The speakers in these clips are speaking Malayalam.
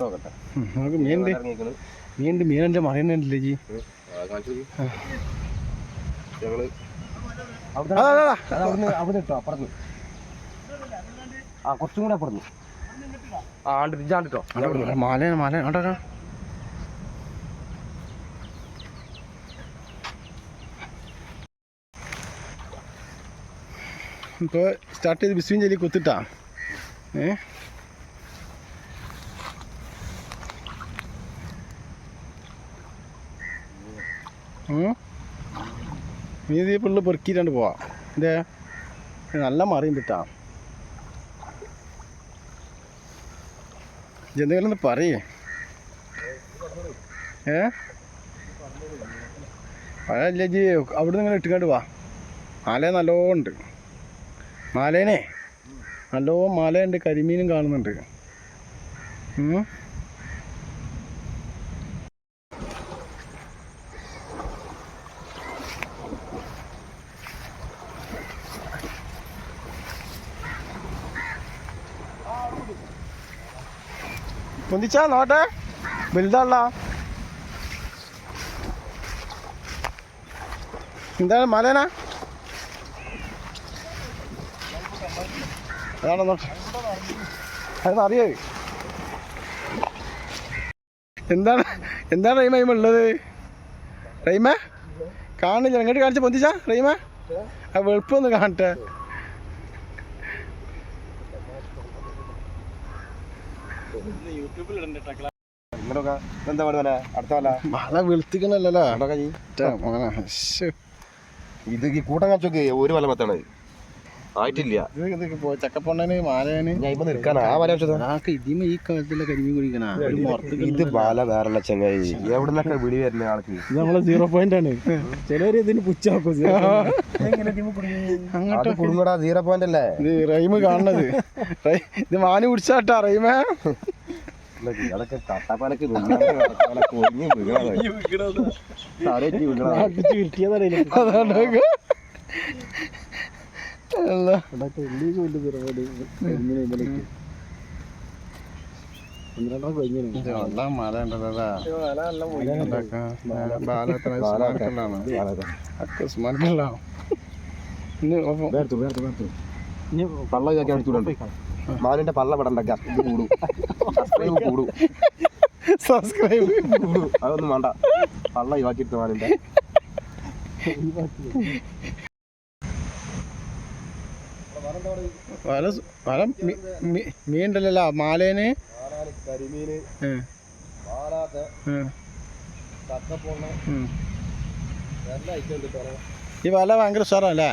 നോക്കട്ടെ. നമുക്ക് മീനുണ്ട് മീനെന്റെ മറിയുന്നില്ലേ ജി? ഞങ്ങൾ അവിടുന്ന് അവിടെ ഇട്ടോ അപ്പുറത്ത്. ആ കുറച്ചും കൂടെ അപ്പുറത്ത്. മാല മാല ഇപ്പോൾ സ്റ്റാർട്ട് ചെയ്ത് ബിസ്വിൻ ചെല്ലി കുത്തിട്ടാ. ഏ. നീ ഇത് പുള്ളി പോവാ. എന്തേ? നല്ല മറിയുണ്ട് കേട്ടാ എന്തെങ്കിലും പറയേ. ഏ? അതല്ല ജി അവിടെ നിന്ന് ഇങ്ങനെ ഇട്ടുകൊണ്ട് വാ. മാല നല്ലോണം ഉണ്ട് മാലേനെ നല്ലോ മലയുണ്ട്. കരിമീനും കാണുന്നുണ്ട്. പൊന്തിച്ചാ നോട്ടെ? വലുതാണല്ല. എന്താണ് മലേനാ? അതാണോ നോട്ടെ അതൊന്നും അറിയേ? എന്താണ് എന്താണ് റൈമ ഇമ്മ ഉള്ളത്? റൈമ കാണില്ല. ഇങ്ങോട്ട് കാണിച്ച പൊന്തിച്ചാ റൈമ ആ വെളുപ്പൊന്ന് കാണട്ടെ. മഴ വെളുത്തിക്കണല്ലോ. ഇത് കൂട്ടം കാണിച്ചോക്ക് ഒരു വല മത്താണ് ആയിട്ടില്ല. ചക്കപ്പൊണ്ണന് മാലേന്. ഈ കാലത്തുള്ള കരിമീൻ കുടിക്കണ. ഇത് ബാല വേറെ ചങ്ങായി. എവിടെ നിന്നൊക്കെ വിളി വരുന്ന ആൾക്ക്? ഇത് നമ്മളെ സീറോ പോയിന്റ് ആണ്. ചിലവര് ഇതിന് പുച്ചാക്കും അങ്ങോട്ട് കുടുങ്ങടാ സീറോ പോയിന്റ് അല്ലേ? ഇത് റൈമ് കാണണത് റൈ- ഇത് മാന് പിടിച്ചാട്ടാ റൈമേ. അതൊക്കെ കട്ടപ്പാലക്ക് കൊഞ്ഞ് വീഴാണ് പള്ള ഇതാക്കി മാലിന്റെ പള്ള പടണ്ടൂടു കൂടും. സബ്സ്ക്രൈബ് കൂടും. സബ്സ്ക്രൈബ് അതൊന്നും വേണ്ട. പള്ള ഇവാക്കിയിട്ട് മാലിന്റെ വല വല മീ- മീ- മീൻ ഉണ്ടല്ലോ മാലേന്? കരിമീന് ഈ വല ഭയങ്കര ഉഷാറല്ലേ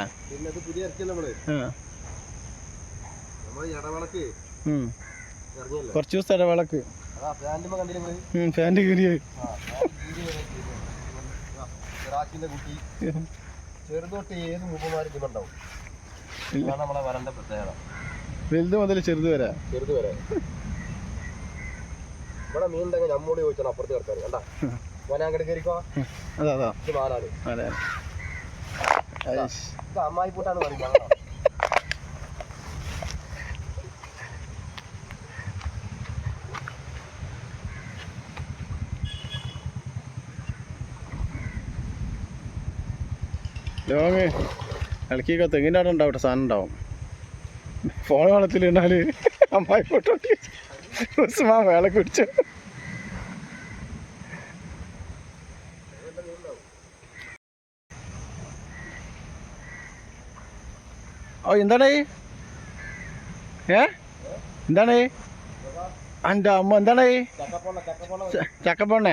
കുറച്ച് ദിവസത്തെ ഇടവേളക്ക്. ഫാന്റെ കീറിയ. ചെറുതൊട്ട് ഏത് ഇതുണ്ടാവും ഇതാണ് നമ്മളെ വരണ്ട പ്രത്യേകത. വലുത് മുതൽ ചെറുത് വരെ. ചെറുത് വരെ. ഇവിടെ മീൻ ഉണ്ടെങ്കിൽ നമ്മോട് ചോദിച്ചാൽ അപ്പുറത്ത് കിടക്കാൻ കണ്ടാ? മോനെ അങ്ങോട്ട് കയറിക്കോ? അതാ അതാ. ഇത് മാലാണ് അതെ. ഇത് അമ്മായി പൂട്ടാണ് പറയുന്നത് കേട്ടോ. ഇളക്കിയൊക്കെ തെങ്ങിന്റെ അവിടെ ഉണ്ടാവും സാധനം ഉണ്ടാവും ഫോൺ വെള്ളത്തിലിട്ടാൽ അമ്മായി ഫോട്ടോ ഉസ്മാ വേള കുടിച്ചു ഓ എന്താണ് ഏ? എന്താണ് എന്റെ അമ്മ എന്താണ് ചക്കപ്പൊണ്ണേ. ചക്കപ്പൊണ്ണ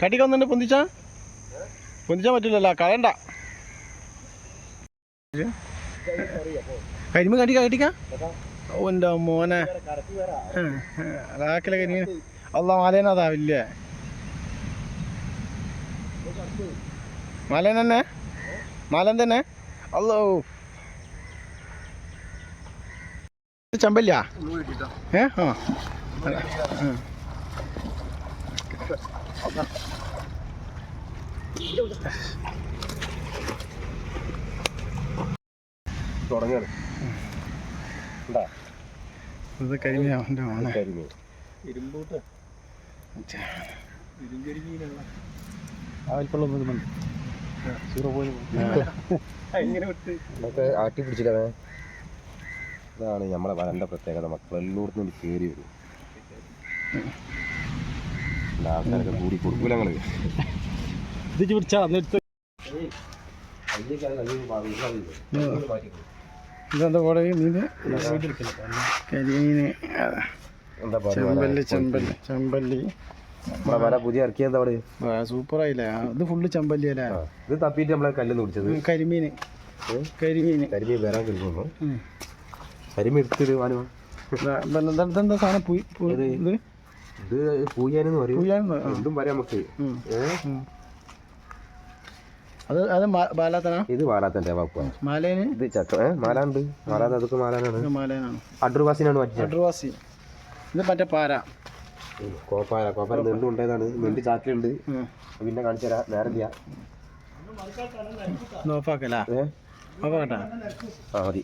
ച- വന്നിട്ട് പൊന്തിച്ചാ? പറ്റില്ലല്ലോ കളയണ്ട കരിമ കടി കടിക്ക? ഓ എന്റെ മോനെ. അതാക്കിലെ കരിമീൻ അല്ല മാലേനതാ വലിയ. മാലേൻ തന്നെ? മാലൻ തന്നെ? അല്ലോ ചമ്പല്ല ഏ ആ. ഇത്. കരിമീൻ ആണ് ആട്ടി പിടിച്ചിട്ടേ ഇതാണ് നമ്മളെ വരന്റെ പ്രത്യേകത. മക്കളെല്ലോടത്തും കയറി വരും. ഇവിടെ ആൾക്കാരൊക്കെ കൂടി കൊടുക്കൂല ഞങ്ങൾ. ഇത് പിടിച്ചാ അന്ന് എടുത്ത് ഇതെന്താ പോലെ മീന് കരിമീന്. ചെമ്പല്ലി ചെമ്പല്ലി ചെമ്പല്ലി. പുതിയ ഇറക്കിയത് അവിടെ സൂപ്പറായില്ലേ? ഇത് ഫുള്ള് ചെമ്പല്ലി അല്ലേ? ഇത് തപ്പിയിട്ട് നമ്മളെ കല്ലിന്ന് പിടിച്ചത്. കരിമീന്. കരിമീന്. കരിമീൻ വരാൻ കഴിയുന്നു ഉം. കരിമീൻ എടുത്തിട്ട് വാനുവാ ഇതാ, ഇതെന്താ- സാധനം? പുയ്- ഇത്? ഇത് ഇത് പൂയാനെന്ന് പറയും. പുയ്യാന്ന് ആ. പറയാം നമുക്ക്. അത് അത് ബാലാത്തനാ? ഇത് ബാലാത്തന്റെ വാപ്പ മാലേന്? ഇത് ചക്ക മാലാണ്ട് മാലാന്ന് അതൊക്കെ മാലാനാണ്. ഇത് മാലേനാണ്. അഡ്രുവാസിനാണ് മറ്റേ അഡ്രുവാസി. ഇത് മറ്റേ പാര. കോപ്പാര. കോപ്പാര നെണ്ട് ഉണ്ടായതാണ് നെണ്ട് ചാക്കിലുണ്ട്. പിന്നെ കാണിച്ചു തരാം. നേരം ചെയ്യാം നോഫാക്കല്ല ഏ? നോഫാക്കട്ടാ ആ മതി.